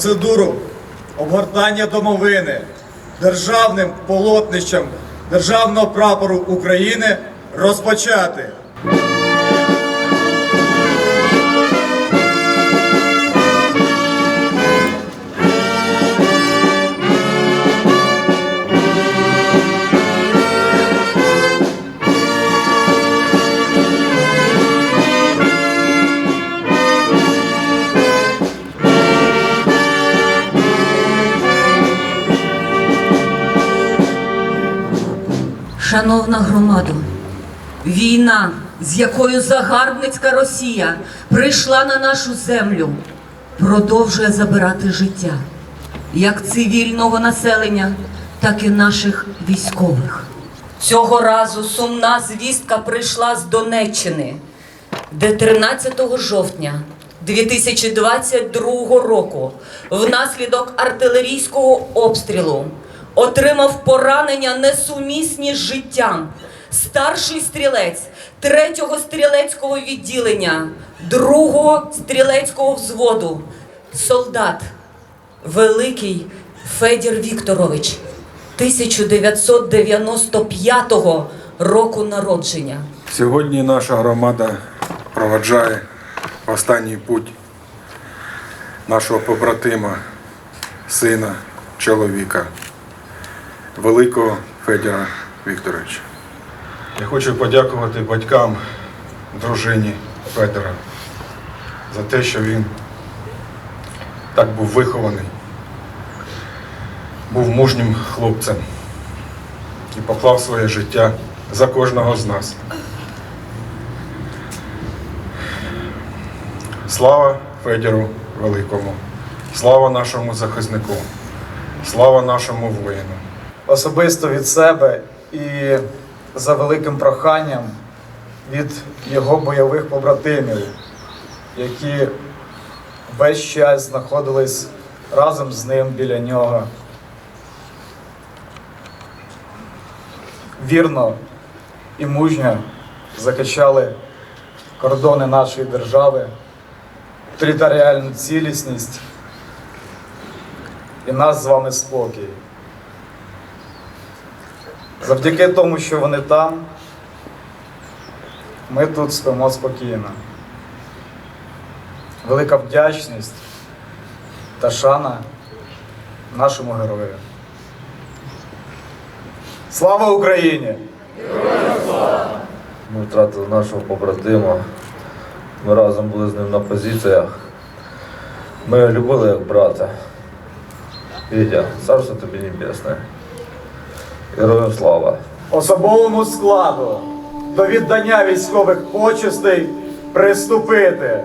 процедуру обгортання домовини державним полотнищем Державного прапору України розпочати. Шановна громадо, війна, з якою загарбницька Росія прийшла на нашу землю, продовжує забирати життя як цивільного населення, так і наших військових. Цього разу сумна звістка прийшла з Донеччини, де 13 жовтня 2022 року внаслідок артилерійського обстрілу отримав поранення несумісні з життям. Старший стрілець 3-го стрілецького відділення, 2-го стрілецького взводу, солдат Великий Федір Вікторович 1995 року народження. Сьогодні наша громада проведжає останній путь нашого побратима, сина, чоловіка, великого Федора Вікторовича. Я хочу подякувати батькам, дружині Федора за те, що він так був вихований, був мужнім хлопцем і поклав своє життя за кожного з нас. Слава Федіру Великому, слава нашому захиснику, слава нашому воїну. Особисто від себе і за великим проханням від його бойових побратимів, які весь час знаходились разом з ним біля нього. Вірно і мужньо захищали кордони нашої держави, територіальну цілісність і нас з вами спокій. Завдяки тому, що вони там, ми тут спимо спокійно. Велика вдячність та шана нашому герою. Слава Україні! Ми втратили нашого побратима. Ми разом були з ним на позиціях. Ми любили як брата. Вітя, царство тобі небесне. Героям слава. Особовому складу до віддання військових почестей приступити.